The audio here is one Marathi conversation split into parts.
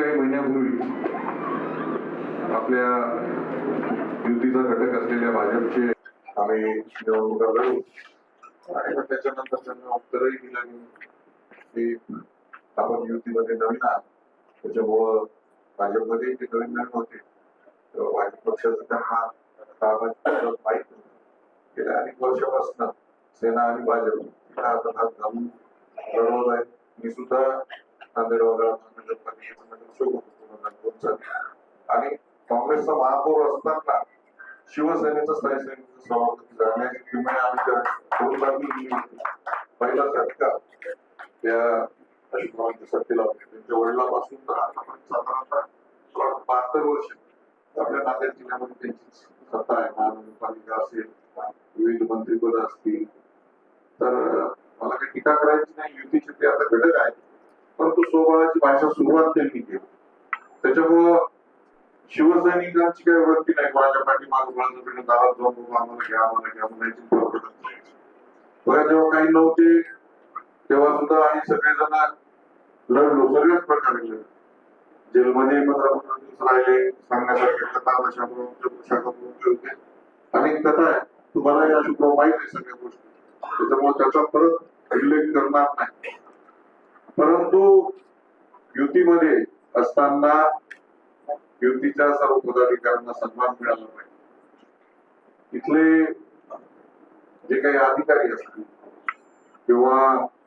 काही महिन्यापूर्वी आपल्या युतीचा घटक असलेल्या भाजपचे आम्ही निवडणुका लढू आणि मग त्याच्यानंतर त्यांना उत्तरही दिलं की आपण युतीमध्ये नवीन आहात. त्याच्यामुळं भाजपमध्ये ते नवीन नवीन होते. तेव्हा भाजप पक्षाचं त्यांना कामाची माहीत गेल्या अनेक वर्षापासून सेना आणि भाजप हा हातात हात घालून लढवत आहे मी सुद्धा नांदेड वगळा आणि काँग्रेसचा महापौर असताना शिवसेनेचा स्थायी समितीचा सभापती झाल्याची किमान आम्ही त्या करून टाकली होती. पहिला झटका त्या अशोक सत्तेला होते. त्यांच्या वडिलापासून तर आतापर्यंत साधारणतः बहात्तर वर्ष आपल्या नांदेड जिल्ह्यामध्ये त्यांची सत्ता आहे. महानगरपालिका असेल विविध मंत्रिपद असतील. तर मला काही टीका करायची नाही. युतीचे ते आता घटक आहेत. परंतु स्वबळाची भाषा सुरुवात त्यांनी केली. त्याच्यामुळं शिवसैनिकांची काही वृत्ती नाही. कोणाच्या पाठीमागे बळजबरीने दारात जाऊन बाबा आम्हाला घ्या आम्हाला घ्या म्हणायची प्रवृत्ती नाही. बघा जेव्हा काही नव्हते तेव्हा सुद्धा आम्ही सगळेजण लढलो सगळ्याच प्रकारे लढलो. जेलमध्ये पंधरा पंधरा दिवस राहिले सांगण्यासारखे कथा अशा शाखा होते. अनेक कथा आहे तुम्हाला या शुक्र माहीत आहे सगळ्या गोष्टी. त्याच्यामुळे त्याचा परत उल्लेख करणार नाही. परंतु युतीमध्ये असताना युतीच्या सर्व पदाधिकाऱ्यांना सन्मान मिळाला पाहिजे इथले जे काही अधिकारी असतील किंवा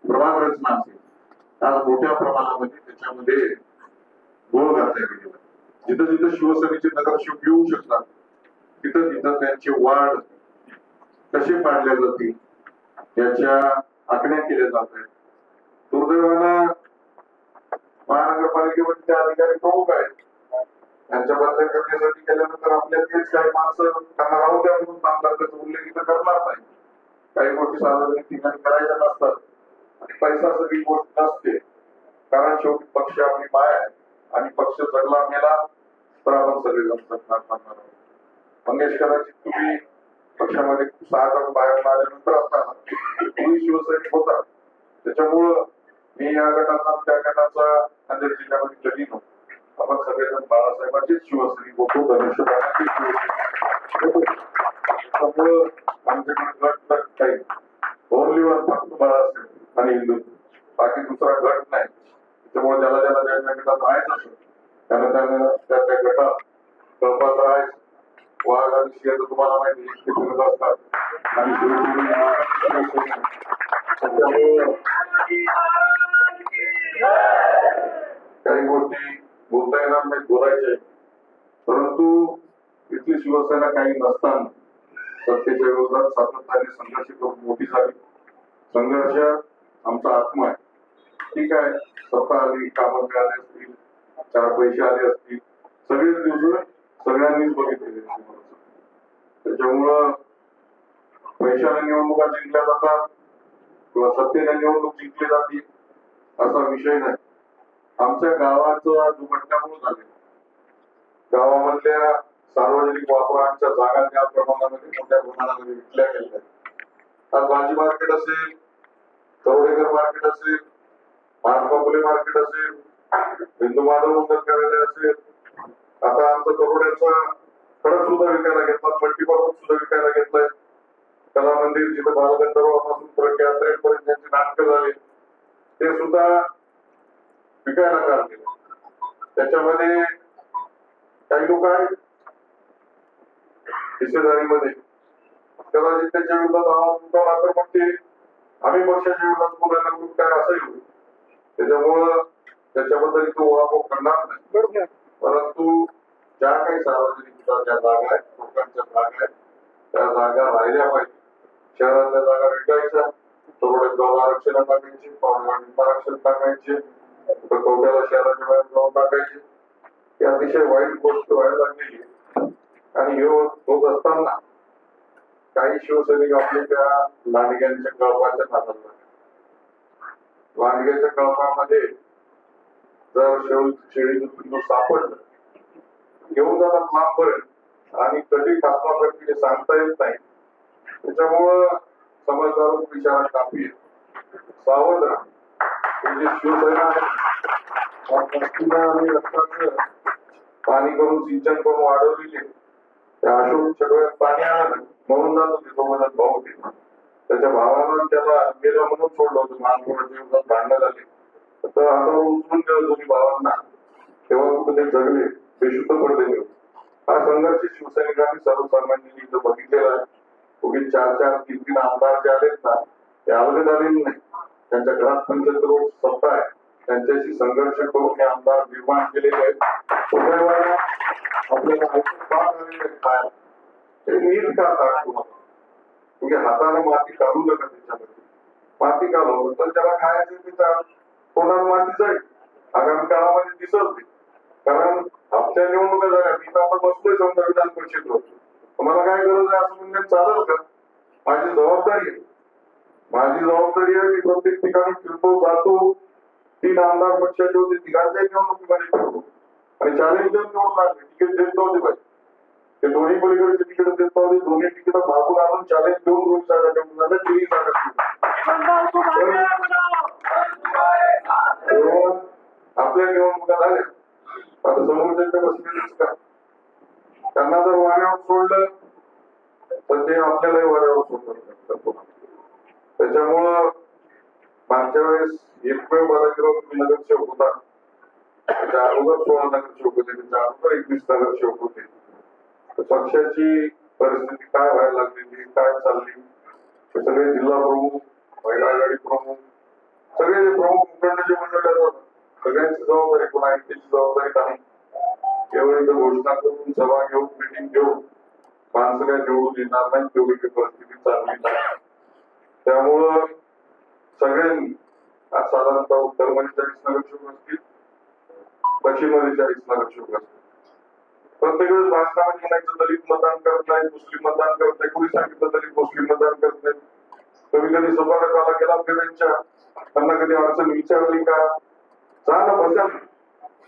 प्रभाग रचना असेल आज मोठ्या प्रमाणामध्ये त्याच्यामध्ये गोळ घातल्या गेलेला जिथं जिथं शिवसेनेचे नगरसेवक येऊ शकतात तिथं तिथं त्यांचे वाढ कसे पाडल्या जातील याच्या आखण्या केल्या जात आहेत. दुर्दैवानं महानगरपालिकेमध्ये अधिकारी प्रमुख आहेत. त्यांच्या बदल्या करण्यासाठी केल्यानंतर आपल्यातलीच काही माणसं त्यांना राहू द्या म्हणून सांगतात त्याचा उल्लेख इथं करणार नाही. काही गोष्टी सार्वजनिक ठिकाणी करायच्या नसतात. आणि पैसा सगळी गोष्ट नसते. कारण शेवटी पक्ष आपली माय आहे. आणि पक्ष जगला मेला तर आपण सगळेजण जगणार करणार आहोत. मंगेश कदाचित तुम्ही पक्षामध्ये सहा तास बाहेर आल्यानंतर आता तुम्ही शिवसैनिक होता. त्याच्यामुळं मी या गटाचा त्या गटाचा नांदेड जिल्ह्यामध्ये कधी नव्हतो. आपण सगळेजण बाळासाहेबांचेच शिवसैनिक होतो धनुष्यबाणाचे शिवसैनिक त्यामुळं आमच्याकडे गट गट काही ओनली वन फक्त बाळासाहेब आणि हिंदू. बाकी दुसरा गट नाही. त्यामुळे ज्याला ज्याला ज्या ज्या गटात राहायचं असेल त्याला त्या त्या गटात कळपात आहे वाघ आणि सिंह तुम्हाला माहिती ते फिरत असतात. आणि काही गोष्टी बोलता येणार नाही बोलायचे परंतु इथली शिवसेना काही नसताना सत्तेच्या विरोधात सातत्याने संघर्ष करून मोठी झाली. संघर्ष आमचा आत्मा आहे. ठीक आहे सत्ता आली कामं मिळाली असतील चार पैसे आले असतील. सगळेच दिवस सगळ्यांनीच बघितलेले त्याच्यामुळं पैशाने निवडणुका जिंकल्या जातात किंवा सत्तेने निवडणूक जिंकली जाते. असा विषय नाही. आमच्या गावाचा जो घटनामुळे झाले गावामधल्या सार्वजनिक वापरांच्या जागा त्या प्रमाणामध्ये मोठ्या प्रमाणामध्ये विकल्या गेल्या. आज भाजी मार्केट असेल कवडेकर मार्केट असेल महात्मा फुले मार्केट असेल हिंदू माधव मंगल कार्यालय असेल आता आमचा करोड्याचा खडक सुद्धा विकायला घेतला मल्टीपर्पज सुद्धा विकायला घेतलाय. कला मंदिर जिथं बालगंधर्वापासून प्रख्यात्रेपर्यंत त्यांचे नाटकं झाली. ते सुद्धा विकायला काढले त्याच्यामध्ये काही लोक आहेत. हिस्सेदारीमध्ये. कदाचित त्याच्या विरोधात आवाज उठवला तर मग ते आम्ही पक्षाच्या विरोधात बोलायला लागलो काय असंही होईल. त्याच्यामुळं त्याच्याबद्दल तो उहापोह करणार नाही. परंतु ज्या काही सार्वजनिक हिताच्या जागा आहेत लोकांच्या जागा आहेत त्या जागा राहिल्या पाहिजे. शहरातल्या जागा विकायच्या थोड्यात जाऊन आरक्षण टाकायचे पावणेवाडीत आरक्षण टाकायचे कुठं शहराच्या बाहेर जाऊन टाकायचे. ही अतिशय वाईट गोष्ट व्हायला लागलेली आणि हे होत असताना काही शिवसैनिक आपले त्या लांडग्यांच्या कळपाच्या नादात लागले लांडग्याच्या कळपामध्ये जर शेळी शेळीचं पिल्लू सापडलं घेऊन जातात लांब पर्यंत आणि कधी खात्मा प्रक्रिया सांगता येत नाही. त्याच्यामुळं समजदार विचार काफी आहे. सावध राहा. हे जे शिवसेना आहे. वस्तीला आणि रस्त्याचं पाणी करून सिंचन करून वाढवलेले त्या अशोक चळवळ्यात पाणी आलं म्हणून जातो तिथं मदत भाऊ होते त्याच्या भावाला त्याला गेला म्हणून सोडलं होतं. मानकोराच्या दिवसात भांडण झाले. तर आता उचलून गेलं दोन्ही भावांना. तेव्हा कुठे ते जगले. बेशुद्ध पडलेले हा संघर्ष शिवसैनिकांनी सर्वसामान्यांनी इथं बघितलेला आहे. उगीच चार चार तीन तीन आमदार जे आलेत ना ते अलगद आलेले नाही. त्यांच्या घरात पंचायत रोज सत्ता आहे. त्यांच्याशी संघर्ष करून हे आमदार निर्माण केलेले आहेत. आपल्याला काय ते नीट का हाताने माती काढू नका त्याच्यामध्ये. माती काढू तर त्याला खायचं ते त्या तोंडात माती जाईल आगामी काळामध्ये दिसत नाही. कारण आपल्या निवडणुका झाल्या. मी तर आता बसतोय समजा विधान परिषदेवर तुम्हाला काय गरज आहे असं म्हणण्यात चालेल का माझी जबाबदारी आहे. माझी जबाबदारी आहे मी प्रत्येक ठिकाणी फिरतो जातो. तीन आमदार पक्षाचे होते तिघांच्या निवडणुकीमध्ये फिरतो. आणि चॅलेंज देऊन निवडून लागले तिकीट देत नव्हते पाहिजे ते दोन्ही पलीकडचे तिकीट देत नव्हते. दोन्ही तिकीट भागून आणून चॅलेंज देऊन दोन जागा निवडून झाल्या तेही जागा आपल्या निवडणुका झाल्या. आता समोर त्यांच्या बसलेलीच का? त्यांना जर वाऱ्यावर सोडलं तर ते आपल्यालाही वाऱ्यावर सोडतात त्याच्यामुळं मागच्या वेळेस एकमेव बालाजीराव तुम्ही नगरसेवक होता. त्याच्या अगोदर सोळा नगरसेवक होते त्याच्या अगोदर एकवीस नगरसेवक होते. पक्षाची परिस्थिती काय व्हायला लागलेली काय चालली? हे सगळे जिल्हा प्रमुख महिला आघाडी प्रमुख सगळे जे प्रमुख मुखंड जे मंडळ असतात सगळ्यांची जबाबदारी कोणा एकटीची जबाबदारी नाही केवळ इथं घोषणा करून सभा घेऊन मिटिंग घेऊन माणसं काय निवडून येणार नाही तेवढी काही परिस्थिती चालली नाही. त्यामुळं सगळ्यांनी आज साधारणतः उत्तरमध्ये म्हणजे चाळीस नगरसेवक असतील पश्चिममध्ये चाळीस नगरसेवक असतील. प्रत्येक वेळेस भाषणामध्ये म्हणायचं दलित मतदान करत नाही मुस्लिम मतदान करत नाही कोणी सांगितलं दलित मुस्लिम मतदान करत नाही. कधी कधी संपादकाला गेला फिरायच्या त्यांना कधी अडचण विचारली का? जा ना बसा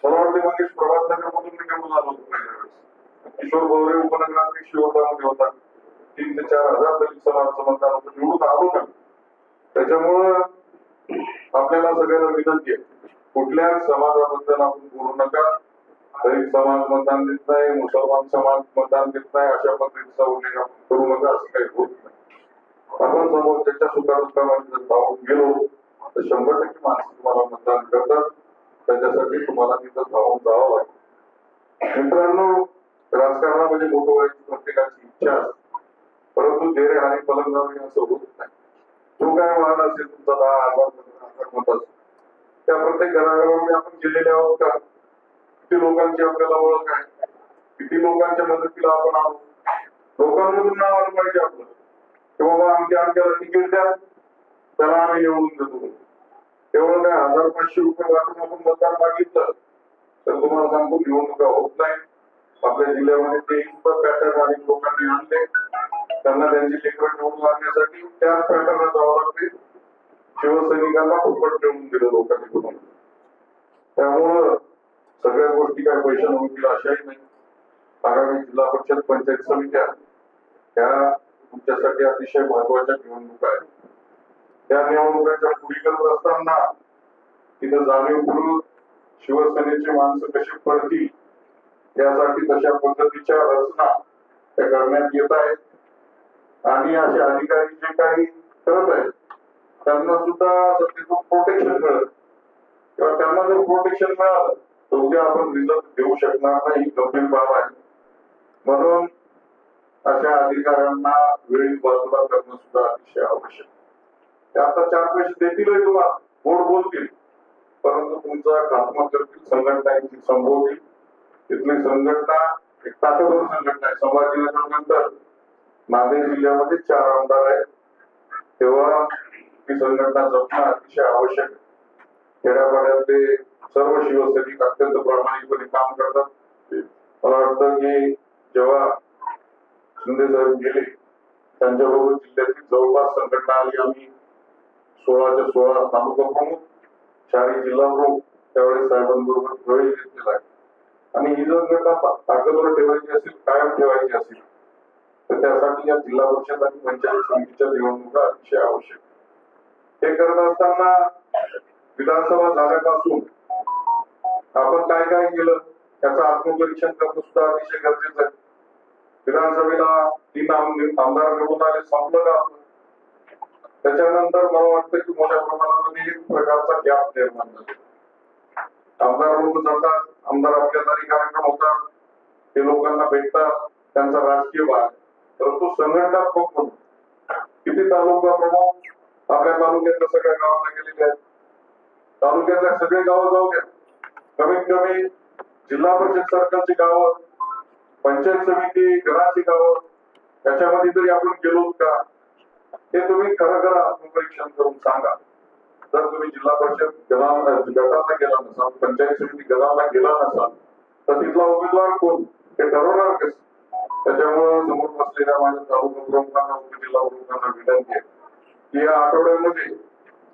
मला वाटते मागे प्रभात नगर मधून मी निवडून आलो होतो पहिल्या किशोर गौरे उपनगराध्यक्ष शिवतामध्ये होता. तीन ते चार हजार दलित समाजाचं मतदान होतं निवडून आलो ना त्याच्यामुळं आपल्याला सगळ्यांना विनंती आहे. कुठल्याच समाजाबद्दल आपण बोलू नका. दलित समाज मतदान देत नाही मुसलमान समाज मतदान देत नाही अशा पद्धतीचा उल्लेख आपण करू नका असं काही होत नाही. आपण समोर त्याच्या सुखादुःखामध्ये जर धावून गेलो तर शंभर टक्के माणसं तुम्हाला मतदान करतात. त्याच्यासाठी तुम्हाला तिथं धावून जावं लागेल. मित्रांनो राजकारणामध्ये मोठं व्हायची प्रत्येकाची इच्छा असते. परंतु देरे हानी पलंगावर असं होत नाही. जो काय वाहन असेल तुमचा दहा हजार पंधरा हजार त्या प्रत्येक घराघरामध्ये आपण गेलेले आहोत का? किती लोकांची आपल्याला ओळख आहे? किती लोकांच्या मदतीला आपण आहोत? लोकांमधून नाव आलं पाहिजे आपलं. की बाबा आमच्या आमच्याला तिकीट द्या. त्याला आम्ही निवडून देतो. तेवढं हजार पाचशे रुपये वाटून आपण मतदान मागितलं तर तुम्हाला सांगतो निवडणुका होत नाही. आपल्या जिल्ह्यामध्ये ते पॅटर्न आणि लोकांनी आणले. त्यांना त्यांची लेकरं निवडून आणण्यासाठी त्याच पॅटर्नला जावं लागते. शिवसैनिकांना फुकट निवडून दिलं लोकांनी कुठून. त्यामुळं सगळ्या गोष्टी काय पैशाने होतील अशाही नाही. आगामी जिल्हा परिषद पंचायत समित्या त्या तुमच्यासाठी अतिशय महत्त्वाच्या निवडणुका आहेत. त्या निवडणुकांच्या पुढे करत असताना तिथं जाणीवपूर्वक शिवसेनेची माणसं कशी पडतील यासाठी तशा पद्धतीच्या रचना त्या करण्यात येत आहेत. आणि असे अधिकारी जे काही करत आहेत त्यांना सुद्धा सध्या प्रोटेक्शन मिळत किंवा त्यांना जर प्रोटेक्शन मिळालं तर उद्या आपण रिझल्ट देऊ शकणार नाही गंभीर बाब आहे. म्हणून अशा अधिकाऱ्यांना वेळी बाजूला करणं सुद्धा अतिशय आवश्यक ते आता चार पैसे देतील तुम्हाला गोड बोलतील. परंतु तुमचा खात्मा करतील संघटनांची संभवतील तिथली संघटना एक ताकदवर संघटना आहे. संभाजीनगर नंतर नांदेड जिल्ह्यामध्ये चार आमदार आहेत. तेव्हा ती संघटना जपणं अतिशय आवश्यक खेड्यापाड्यातले सर्व शिवसैनिक अत्यंत प्रामाणिकपणे काम करतात. मला वाटतं की जेव्हा शिंदे साहेब गेले त्यांच्याबरोबर जिल्ह्यातील जवळपास संघटना आली. आम्ही सोळाच्या सोळा तालुका प्रमुख चारही जिल्हा प्रमुख त्यावेळेस साहेबांबरोबर प्रवेश घेतलेला आहे. आणि ही जर संघटना ताकदवर ठेवायची असेल कायम ठेवायची असेल तर त्यासाठी या जिल्हा परिषद आणि पंचायत समितीच्या निवडणुका अतिशय आवश्यक हे करत असताना विधानसभा झाल्यापासून आपण काय काय केलं त्याचं आत्मपरीक्षण करणं सुद्धा अतिशय गरजेचं आहे. विधानसभेला तीन आमदार निवडून आले संपलं का आपण? त्याच्यानंतर मला वाटतं की मोठ्या प्रमाणामध्ये एक प्रकारचा गॅप निर्माण झाला. आमदार लोक जातात आमदार आपल्या तरी कार्यक्रम होतात ते लोकांना भेटतात त्यांचा राजकीय भाग. परंतु संघटनात्मक म्हणून किती तालुका प्रमुख आपल्या तालुक्यातल्या सगळ्या गावांना गेलेले आहेत? तालुक्यातल्या सगळे गावं जाऊ द्या. कमीत कमी जिल्हा परिषद सरकारची गावं पंचायत समिती घराची गावं त्याच्यामध्ये तरी आपण गेलो का? हे तुम्ही खरं खरं आत्मपरीक्षण करून सांगा. जर तुम्ही जिल्हा परिषद गटाला गेला नसाल पंचायत समिती गटाला गेला नसाल तर तिथला उमेदवार कोण? हे ठरवणार कस? त्याच्यामुळं समोर बसलेल्या माझ्या तालुका प्रमुखांना उपजिल्हा प्रमुखांना विनंती आहे की या आठवड्यामध्ये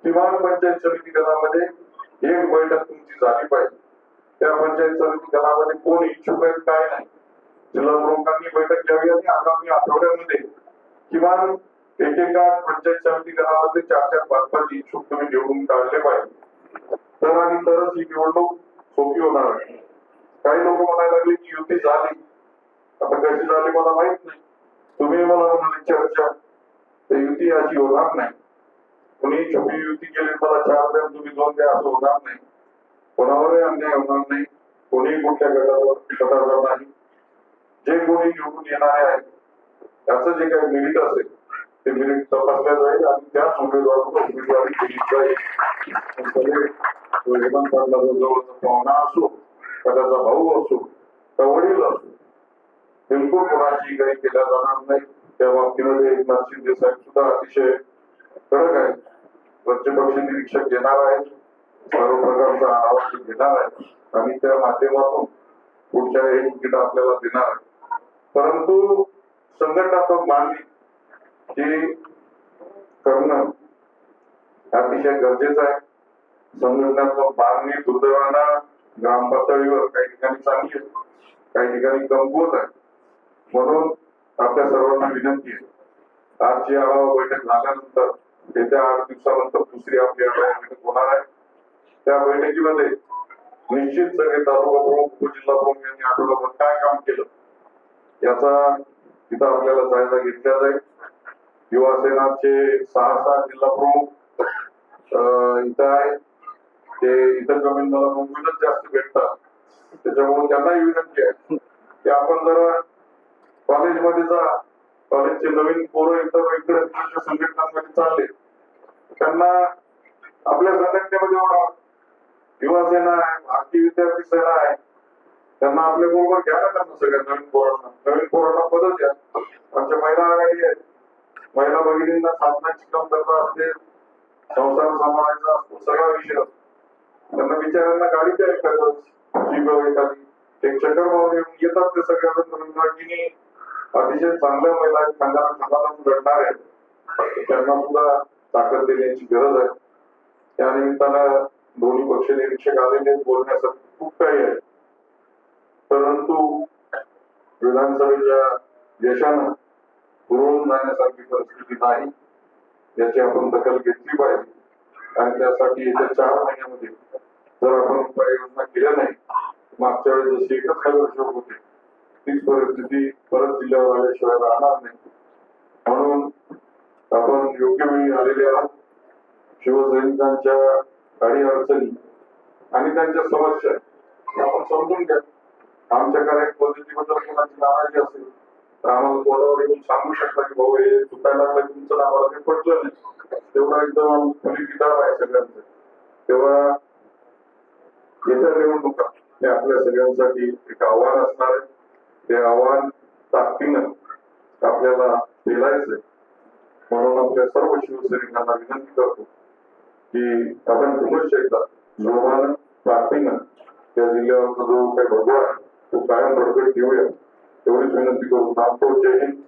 किमान पंचायत समिती गणामध्ये एक बैठक तुमची झाली पाहिजे. त्या पंचायत समिती गणामध्ये कोण इच्छुक आहेत काय नाही. जिल्हा प्रमुखांनी बैठक घ्यावी आणि आगामी आठवड्यामध्ये किमान एकेका म्हणजे पंचायत समिती गणामध्ये चार चार पाच पाच इच्छुक तुम्ही निवडून काढले पाहिजे. तर आणि तरच ही निवडणूक सोपी होणार आहे. काही लोक म्हणायला लागले की युती झाली. आता कशी झाली मला माहीत नाही. तुम्ही मला म्हणाले चर्चा. तर युती अशी होणार नाही. कोणी छोटी युती केली मला चार द्या तुम्ही दोन द्या असं होणार नाही. कोणावरही अन्याय होणार नाही. कोणी कुठल्या गटावर गटाचा नाही. जे कोणी निवडून येणारे आहेत त्याचं जे काही मिळत असेल ते मेरिट तपासल्या जाईल आणि त्याच उमेदवाराला उमेदवारी दिली जाईल. सगळे तो हेमंत पाटलाचा जवळचा पाहुणा असो त्याचा भाऊ असो त्या वडील असो बिलकुल कोणाची काही केल्या जाणार नाही. त्या बाबतीमध्ये एकनाथ शिंदे साहेब सुद्धा अतिशय कडक आहेत. वरचे पक्ष निरीक्षक येणार आहेत. सर्व प्रकारचा आढावा घेणार आहेत. आणि त्या माध्यमातून पुढच्या एक तिकीट आपल्याला देणार आहे परंतु संघटनात्मक मांडणी ही करणं अतिशय गरजेचं आहे. संघटनात्मक बांधणी दुर्दैवानं ग्राम पातळीवर काही ठिकाणी चांगली आहे काही ठिकाणी कमकुवत आहे. म्हणून आपल्या सर्वांना विनंती आहे. आजची आढावा बैठक झाल्यानंतर येत्या आठ दिवसानंतर दुसरी आपली आढावा बैठक होणार आहे. त्या बैठकीमध्ये निश्चित सगळे तालुका प्रमुख उपजिल्हा प्रमुख यांनी आठवडाभर काय काम केलं याचा तिथं आपल्याला जायचा घेतला जाईल. युवा सेनाचे सहा सहा जिल्हा प्रमुख अं, इथं आहे ते इतर कमी मुंबईतच जास्त भेटतात. त्याच्यामुळे त्यांनाही विनंती आहे की आपण जरा कॉलेजमध्ये जा कॉलेजचे नवीन पोरं इतर इकडे संघटनांमध्ये चालले त्यांना आपल्या संघटनेमध्ये एवढा युवा सेना आहे भारतीय विद्यार्थी सेना आहे त्यांना आपल्या बरोबर घ्या ना त्यांना सगळ्या नवीन पोरांना. नवीन पोरांना पदच द्या. आमच्या महिला आघाडी आहे. महिला भगिनींना साधनाची कमतरता असते संसार सांभाळायचा असतो सगळा विषय असतो. त्यांना बिचाऱ्यांना गाडी द्या एखादं वेळेस एखादी एक चक्कर मारून येऊन येतात ते सगळ्या अतिशय चांगल्या महिला खांद्याला खांदा घडणार लढणार आहेत. त्यांना सुद्धा ताकद देण्याची गरज आहे. त्या निमित्तानं दोन्ही पक्ष निरीक्षक आलेले आहेत बोलण्यासाठी खूप काही आहे. परंतु विधानसभेच्या यशानं पुरवून जाण्यासारखी परिस्थिती नाही. याची आपण दखल घेतली पाहिजे. आणि त्यासाठी येत्या चार महिन्यामध्ये जर आपण उपाययोजना केल्या नाही मागच्या वेळेस जशी एकच नगरसेवक होते तीच परिस्थिती परत जिल्ह्यावर आल्याशिवाय राहणार नाही. म्हणून आपण योग्य वेळी आलेले आहात. शिवसैनिकांच्या काही अडचणी आणि त्यांच्या समस्या आपण समजून घ्या. आमच्या कार्यपद्धतीबद्दल कोणाची नाराजी असेल तर आम्हाला तोंडावर येऊन सांगू शकता की भाऊ हे चुकायला लागलं तुमचं नावाला मी पडलं नाही. तेवढा एकदम खुली किताब आहे सगळ्यांचं. तेव्हा इतर निवडणुका हे आपल्या सगळ्यांसाठी एक आव्हान असणार आहे. ते आव्हान ताकदीनं आपल्याला पेलायचंय म्हणून आपल्या सर्व शिवसैनिकांना विनंती करतो की आपण पुनश्च एकदा जोमानं ताकदीनं त्या जिल्ह्यावरचा जो काही भगवा आहे तो कायम बडकट ठेवूया. एवढीच विनंती करून थांबतो जय हिंद